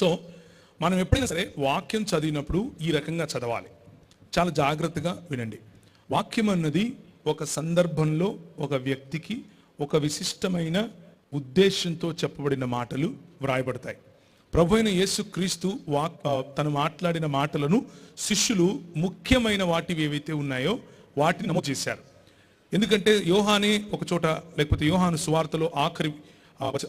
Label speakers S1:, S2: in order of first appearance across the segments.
S1: So మనం ఎప్పుడైనా సరే వాక్యం చదివినప్పుడు ఈ రకంగా చదవాలి. చాలా జాగ్రత్తగా వినండి. వాక్యం అన్నది ఒక సందర్భంలో ఒక వ్యక్తికి ఒక విశిష్టమైన ఉద్దేశంతో చెప్పబడిన మాటలు వ్రాయబడతాయి. ప్రభు అయిన యేసు క్రీస్తు వాక్ తను మాట్లాడిన మాటలను శిష్యులు ముఖ్యమైన వాటివి ఏవైతే ఉన్నాయో వాటిని నమోదు చేశారు. ఎందుకంటే యోహానే ఒక చోట లేకపోతే యోహాను సువార్తలో ఆఖరి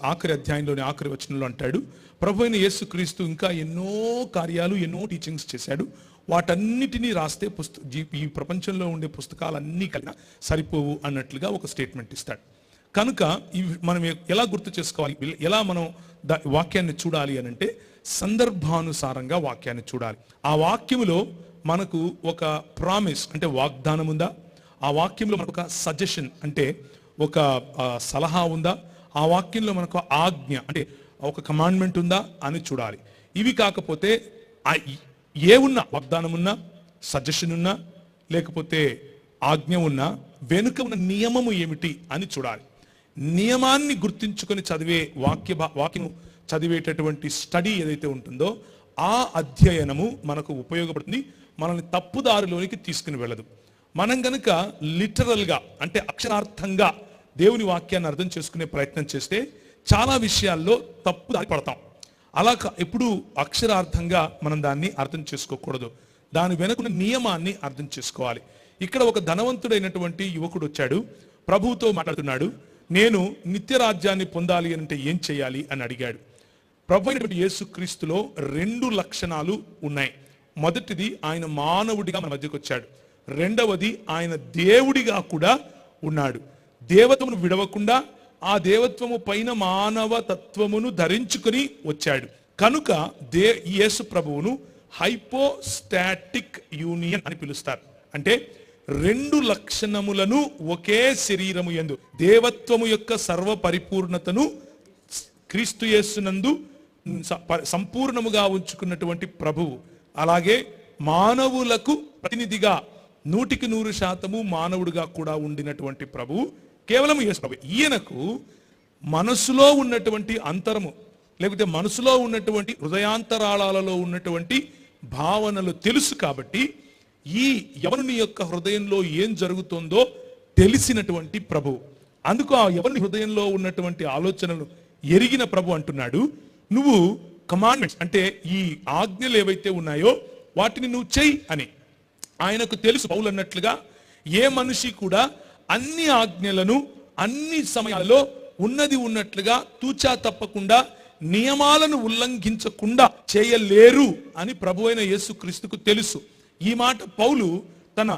S1: ఆఖరి అధ్యాయంలోని ఆఖరి వచనంలో అంటాడు ప్రభు అయిన యేసుక్రీస్తు ఇంకా ఎన్నో కార్యాలు ఎన్నో టీచింగ్స్ చేశాడు. వాటన్నిటినీ రాస్తే పుస్త ఈ ప్రపంచంలో ఉండే పుస్తకాలన్నీ కలిగిన సరిపోవు అన్నట్లుగా ఒక స్టేట్మెంట్ ఇస్తాడు. కనుక ఇవి మనం ఎలా గుర్తు చేసుకోవాలి? ఎలా మనం దా వాక్యాన్ని చూడాలి అని అంటే సందర్భానుసారంగా వాక్యాన్ని చూడాలి. ఆ వాక్యములో మనకు ఒక ప్రామిస్ అంటే వాగ్దానం ఉందా ఆ వాక్యంలో మనకు ఒక సజెషన్ అంటే ఒక సలహా ఉందా? ఆ వాక్యంలో మనకు ఆజ్ఞ అంటే ఒక కమాండ్మెంట్ ఉందా అని చూడాలి. ఇవి కాకపోతే ఆ ఏ ఉన్నా వాగ్దానం ఉన్నా సజెషన్ ఉన్నా లేకపోతే ఆజ్ఞ ఉన్నా వెనుక ఉన్న నియమము ఏమిటి అని చూడాలి. నియమాన్ని గుర్తించుకొని చదివే వాక్య వాక్యము చదివేటటువంటి స్టడీ ఏదైతే ఉంటుందో ఆ అధ్యయనము మనకు ఉపయోగపడుతుంది మనల్ని తప్పుదారిలోనికి తీసుకుని వెళ్ళదు. మనం గనుక లిటరల్గా అంటే అక్షరార్థంగా దేవుని వాక్యాన్ని అర్థం చేసుకునే ప్రయత్నం చేస్తే చాలా విషయాల్లో తప్పు దారి పడతాం. అలా ఎప్పుడు అక్షరార్థంగా మనం దాన్ని అర్థం చేసుకోకూడదు. దాని వెనుకున్న నియమాన్ని అర్థం చేసుకోవాలి. ఇక్కడ ఒక ధనవంతుడైనటువంటి యువకుడు వచ్చాడు. ప్రభువుతో మాట్లాడుతున్నాడు. నేను నిత్య రాజ్యాన్ని పొందాలి అని అంటే ఏం చేయాలి అని అడిగాడు. ప్రభు అయినటువంటి యేసుక్రీస్తులో రెండు లక్షణాలు ఉన్నాయి. మొదటిది ఆయన మానవుడిగా మన మధ్యకు వచ్చాడు. రెండవది ఆయన దేవుడిగా కూడా ఉన్నాడు. దేవతమును విడవకుండా ఆ దేవత్వము పైన మానవ తత్వమును ధరించుకొని వచ్చాడు. కనుక దే యేసు ప్రభువును హైపోస్టాటిక్ యూనియన్ అని పిలుస్తారు. అంటే రెండు లక్షణములను ఒకే శరీరము యందు దేవత్వము యొక్క సర్వ పరిపూర్ణతను క్రీస్తు యేసునందు సంపూర్ణముగా ఉంచుకున్నటువంటి ప్రభువు. అలాగే మానవులకు ప్రతినిధిగా నూటికి నూరు శాతము మానవుడిగా కూడా ఉండినటువంటి ప్రభువు. కేవలం యేసు ప్రభు. ఈయనకు మనసులో ఉన్నటువంటి అంతరము లేకపోతే మనసులో ఉన్నటువంటి హృదయాంతరాళాలలో ఉన్నటువంటి భావనలు తెలుసు కాబట్టి ఈ యవనుని యొక్క హృదయంలో ఏం జరుగుతుందో తెలిసినటువంటి ప్రభు. అందుకు ఆ ఎవరిని హృదయంలో ఉన్నటువంటి ఆలోచనలు ఎరిగిన ప్రభు అంటున్నాడు. నువ్వు కమాండ్మెంట్స్ అంటే ఈ ఆజ్ఞలు ఏవైతే ఉన్నాయో వాటిని నువ్వు చెయ్యి అని. ఆయనకు తెలుసు పౌలు అన్నట్లుగా ఏ మనిషి కూడా అన్ని ఆజ్ఞలను అన్ని సమయాల్లో ఉన్నది ఉన్నట్లుగా తూచా తప్పకుండా నియమాలను ఉల్లంఘించకుండా చేయలేరు అని ప్రభు అయిన యేసుక్రీస్తుకు తెలుసు. ఈ మాట పౌలు తన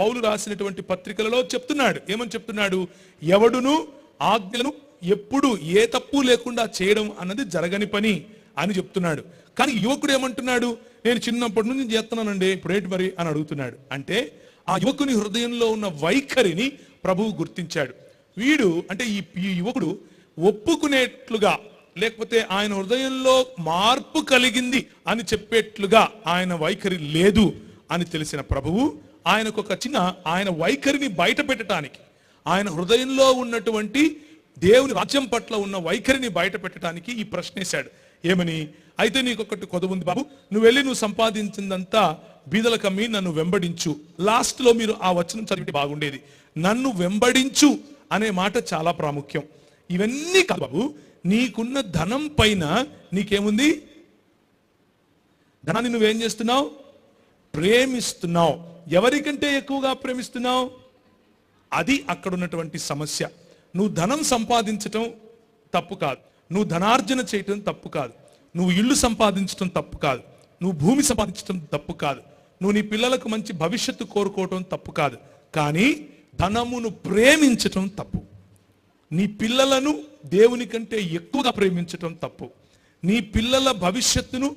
S1: పౌలు రాసినటువంటి పత్రికలలో చెప్తున్నాడు. ఏమని చెప్తున్నాడు? ఎవడును ఆజ్ఞలను ఎప్పుడు ఏ తప్పు లేకుండా చేయడం అన్నది జరగని పని అని చెప్తున్నాడు. కానీ యువకుడు ఏమంటున్నాడు? నేను చిన్నప్పటి నుంచి చేస్తున్నానండి ఇప్పుడు ఏంటి మరి అని అడుగుతున్నాడు. అంటే ఆ యువకుని హృదయంలో ఉన్న వైఖరిని ప్రభువు గుర్తించాడు. వీడు అంటే ఈ ఈ యువకుడు ఒప్పుకునేట్లుగా లేకపోతే ఆయన హృదయంలో మార్పు కలిగింది అని చెప్పేట్లుగా ఆయన వైఖరి లేదు అని తెలిసిన ప్రభువు ఆయనకు ఒక చిన్న ఆయన వైఖరిని బయట పెట్టడానికి ఆయన హృదయంలో ఉన్నటువంటి దేవుని రాజ్యం పట్ల ఉన్న వైఖరిని బయట పెట్టడానికి ఈ ప్రశ్నేశాడు. ఏమని? అయితే నీకొకటి ఒకటి కొదవుంది బాబు. నువ్వు వెళ్ళి నువ్వు సంపాదించిందంతా బీదల కమ్మి నన్ను వెంబడించు. లాస్ట్లో మీరు ఆ వచనం చదివితే బాగుండేది. నన్ను వెంబడించు అనే మాట చాలా ప్రాముఖ్యం. ఇవన్నీ కాదు బాబు నీకున్న ధనం పైన నీకేముంది? ధనాన్ని నువ్వేం చేస్తున్నావు? ప్రేమిస్తున్నావు. ఎవరికంటే ఎక్కువగా ప్రేమిస్తున్నావు? అది అక్కడ ఉన్నటువంటి సమస్య. నువ్వు ధనం సంపాదించటం తప్పు కాదు. నువ్వు ధనార్జన చేయటం తప్పు కాదు. నువ్వు ఇల్లు సంపాదించటం తప్పు కాదు. నువ్వు భూమి సంపాదించటం తప్పు కాదు. నువ్వు నీ పిల్లలకు మంచి భవిష్యత్తు కోరుకోవటం తప్పు కాదు. కానీ ధనమును ప్రేమించటం తప్పు. నీ పిల్లలను దేవుని కంటే ఎక్కువగా ప్రేమించటం తప్పు. నీ పిల్లల భవిష్యత్తును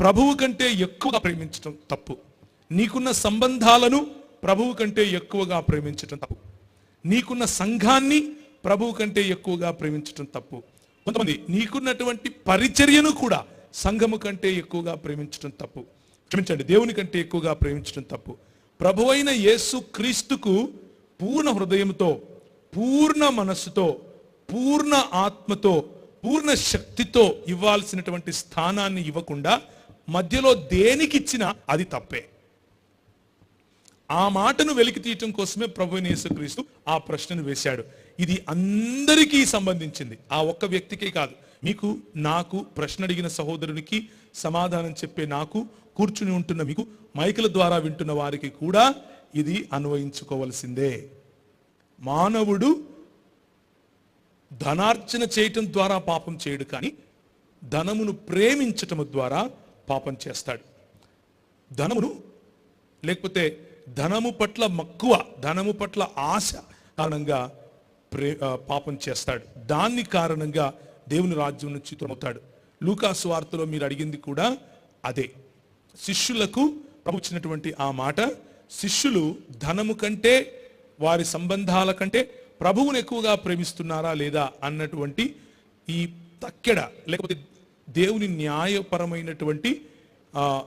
S1: ప్రభువు కంటే ఎక్కువగా ప్రేమించటం తప్పు. నీకున్న సంబంధాలను ప్రభువు కంటే ఎక్కువగా ప్రేమించటం తప్పు. నీకున్న సంఘాన్ని ప్రభువు కంటే ఎక్కువగా ప్రేమించటం తప్పు. కొంతమంది నీకున్నటువంటి పరిచర్యను కూడా సంఘము కంటే ఎక్కువగా ప్రేమించటం తప్పు. క్షమించండి దేవుని కంటే ఎక్కువగా ప్రేమించడం తప్పు. ప్రభువైన యేసు క్రీస్తుకు పూర్ణ హృదయంతో పూర్ణ మనస్సుతో పూర్ణ ఆత్మతో పూర్ణ శక్తితో ఇవ్వాల్సినటువంటి స్థానాన్ని ఇవ్వకుండా మధ్యలో దేనికిచ్చినా అది తప్పే. ఆ మాటను వెలికి తీయటం కోసమే ప్రభు యేసుక్రీస్తు ఆ ప్రశ్నను వేశాడు. ఇది అందరికీ సంబంధించింది. ఆ ఒక్క వ్యక్తికే కాదు. మీకు నాకు ప్రశ్న అడిగిన సహోదరునికి సమాధానం చెప్పే నాకు కూర్చుని ఉంటున్న మీకు మైకుల ద్వారా వింటున్న వారికి కూడా ఇది అన్వయించుకోవలసిందే. మానవుడు ధనార్చన చేయటం ద్వారా పాపం చేయడు కానీ ధనమును ప్రేమించటం ద్వారా పాపం చేస్తాడు. ధనమును లేకపోతే ధనము పట్ల మక్కువ ధనము పట్ల ఆశ కారణంగా ప్రే పాపం చేస్తాడు. దాన్ని కారణంగా దేవుని రాజ్యం నుంచి దూరమవుతాడు లూకాసు వార్తలో మీరు అడిగింది కూడా అదే. శిష్యులకు ప్రభు ఆ మాట శిష్యులు ధనము కంటే వారి సంబంధాల కంటే ప్రభువును ఎక్కువగా ప్రేమిస్తున్నారా లేదా? అన్నటువంటి ఈ తక్కెడ లేకపోతే దేవుని న్యాయపరమైనటువంటి ఆ,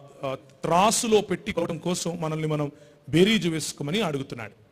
S1: త్రాసులో పెట్టుకోవడం కోసం మనల్ని మనం బేరీజు వేసుకోమని అడుగుతున్నాడు.